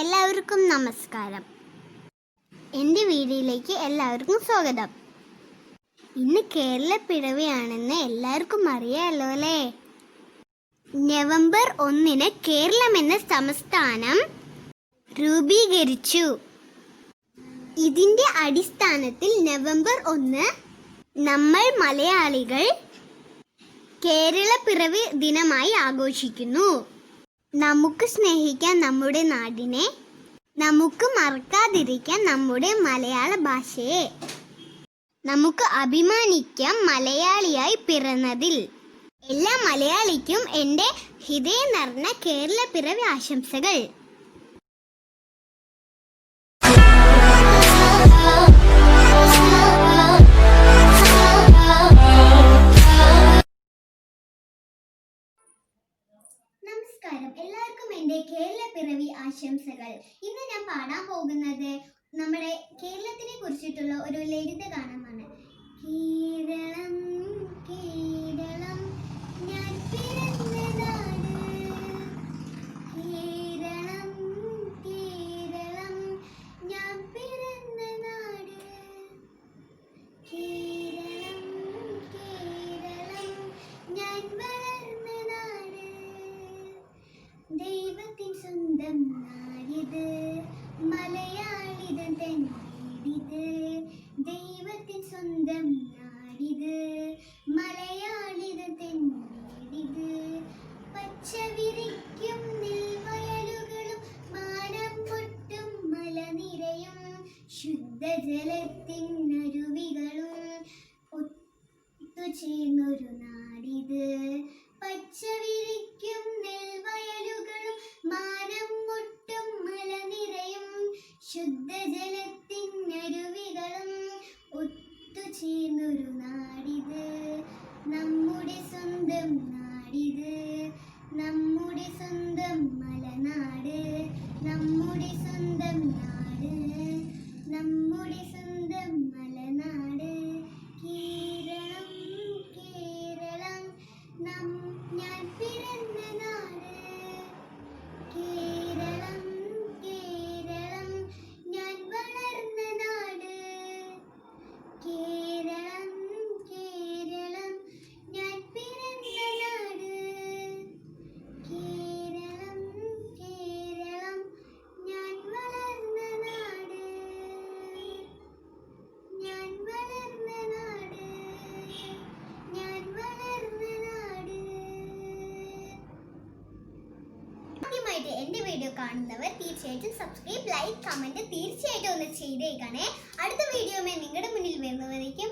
എല്ലാവർക്കും നമസ്കാരം. എന്റെ വീഡിയോയിലേക്ക് എല്ലാവർക്കും സ്വാഗതം. ഇന്ന് കേരള പിറവിയാണെന്ന് എല്ലാവർക്കും അറിയാമല്ലോ അല്ലേ? നവംബർ ഒന്നിന് കേരളം എന്ന സംസ്ഥാനം രൂപീകരിച്ചു. ഇതിന്റെ അടിസ്ഥാനത്തിൽ നവംബർ ഒന്ന് നമ്മൾ മലയാളികൾ കേരള പിറവി ദിനമായി ആഘോഷിക്കുന്നു. നമുക്ക് സ്നേഹിക്കാൻ നമ്മുടെ നാടിനെ നമുക്ക് മറക്കാതിരിക്കാൻ നമ്മുടെ മലയാള ഭാഷയെ നമുക്ക് അഭിമാനിക്കാം മലയാളിയായി പിറന്നതിൽ. എല്ലാ മലയാളിക്കും എന്റെ ഹൃദയം നിറഞ്ഞ കേരള പിറവി ആശംസകൾ. എന്റെ കേരള പിറവി ആശംസകൾ. ഇന്ന് ഞാൻ പാടാൻ പോകുന്നത് നമ്മുടെ കേരളത്തിനെ കുറിച്ചിട്ടുള്ള ഒരു ലളിത ഗാനമാണ്. കേരളം കേരളം. ദൈവത്തിൻ സ്വന്തം നാടിത്. മലയാളിതൻ തന്നീടിത് ദൈവത്തിൻ സ്വന്തം നാടിത്. മലയാളിതൻ തന്നീടിത് പച്ച വിരിക്കും നെൽവയലുകളും മാനം പൊട്ടും മലനിരയും ശുദ്ധജലത്തിൻ അരുവികളും ഒത്തുചേർന്നൊരു നാടിത്. പച്ച ശുദ്ധജലത്തിൻ ആദ്യമായിട്ട് എന്റെ വീഡിയോ കാണുന്നവർ തീർച്ചയായിട്ടും സബ്സ്ക്രൈബ് ലൈക്ക് കമന്റ് തീർച്ചയായിട്ടും ഒന്ന് ചെയ്തേക്കണേ. അടുത്ത വീഡിയോമേ നിങ്ങളുടെ മുന്നിൽ വരുന്നവരേക്കും